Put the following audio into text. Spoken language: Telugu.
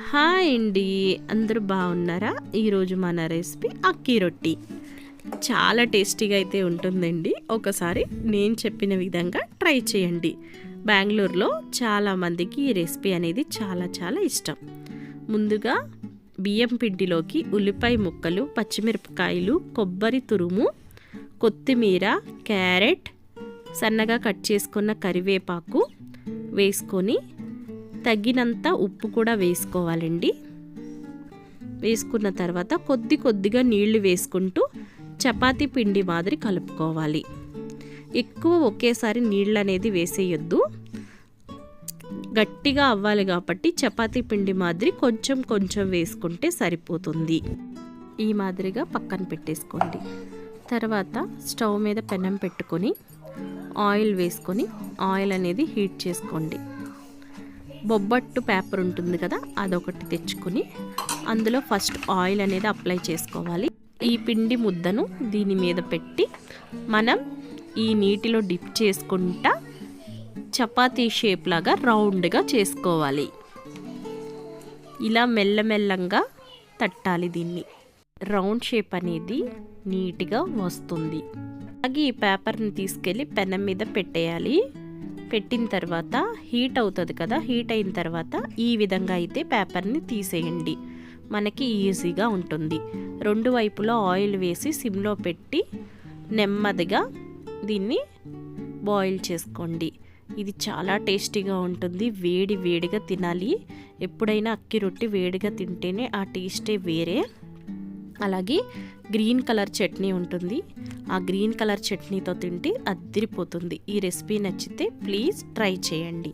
హాయ్ అండి. అందరూ బాగున్నారా? ఈరోజు మన రెసిపీ అక్కి రొట్టి. చాలా టేస్టీగా అయితే ఉంటుందండి. ఒకసారి నేను చెప్పిన విధంగా ట్రై చేయండి. బెంగళూరులో చాలామందికి ఈ రెసిపీ అనేది చాలా చాలా ఇష్టం. ముందుగా బియ్యం పిండిలోకి ఉల్లిపాయ ముక్కలు పచ్చిమిరపకాయలు కొబ్బరి తురుము కొత్తిమీర క్యారెట్ సన్నగా కట్ చేసుకున్న కరివేపాకు వేసుకొని తగినంత ఉప్పు కూడా వేసుకోవాలండి. వేసుకున్న తర్వాత కొద్ది కొద్దిగా నీళ్ళు వేసుకుంటూ చపాతీ పిండి మాదిరి కలుపుకోవాలి. ఎక్కువ ఒకేసారి నీళ్ళు అనేది వేసేయొద్దు. గట్టిగా అవ్వాలి కాబట్టి చపాతీ పిండి మాదిరి కొంచెం కొంచెం వేసుకుంటే సరిపోతుంది. ఈ మాదిరిగా పక్కన పెట్టేసుకోండి. తర్వాత స్టవ్ మీద పెనం పెట్టుకొని ఆయిల్ వేసుకొని ఆయిల్ అనేది హీట్ చేసుకోండి. బొబ్బట్టు పేపర్ ఉంటుంది కదా అదొకటి తెచ్చుకొని అందులో ఫస్ట్ ఆయిల్ అనేది అప్లై చేసుకోవాలి. ఈ పిండి ముద్దను దీని మీద పెట్టి మనం ఈ నీటిలో డిప్ చేసుకుంటా చపాతీ షేప్ లాగా రౌండ్గా చేసుకోవాలి. ఇలా మెల్లమెల్లంగా తట్టాలి దీన్ని. రౌండ్ షేప్ అనేది నీట్గా వస్తుంది. అలాగే ఈ పేపర్ని తీసుకెళ్ళి పెనం మీద పెట్టేయాలి. పెట్టిన తర్వాత హీట్ అవుతుంది కదా హీట్ అయిన తర్వాత ఈ విధంగా అయితే పేపర్ని తీసేయండి. మనకి ఈజీగా ఉంటుంది. రెండు వైపులా ఆయిల్ వేసి సిమ్లో పెట్టి నెమ్మదిగా దీన్ని బాయిల్ చేసుకోండి. ఇది చాలా టేస్టీగా ఉంటుంది. వేడి వేడిగా తినాలి. ఎప్పుడైనా అక్కి రొట్టి వేడిగా తింటేనే ఆ టేస్టే వేరే. అలాగే గ్రీన్ కలర్ చట్నీ ఉంటుంది. ఆ గ్రీన్ కలర్ చట్నీతో తింటే అద్దరిపోతుంది ఈ రెసిపీ నచ్చితే ప్లీజ్ ట్రై చేయండి.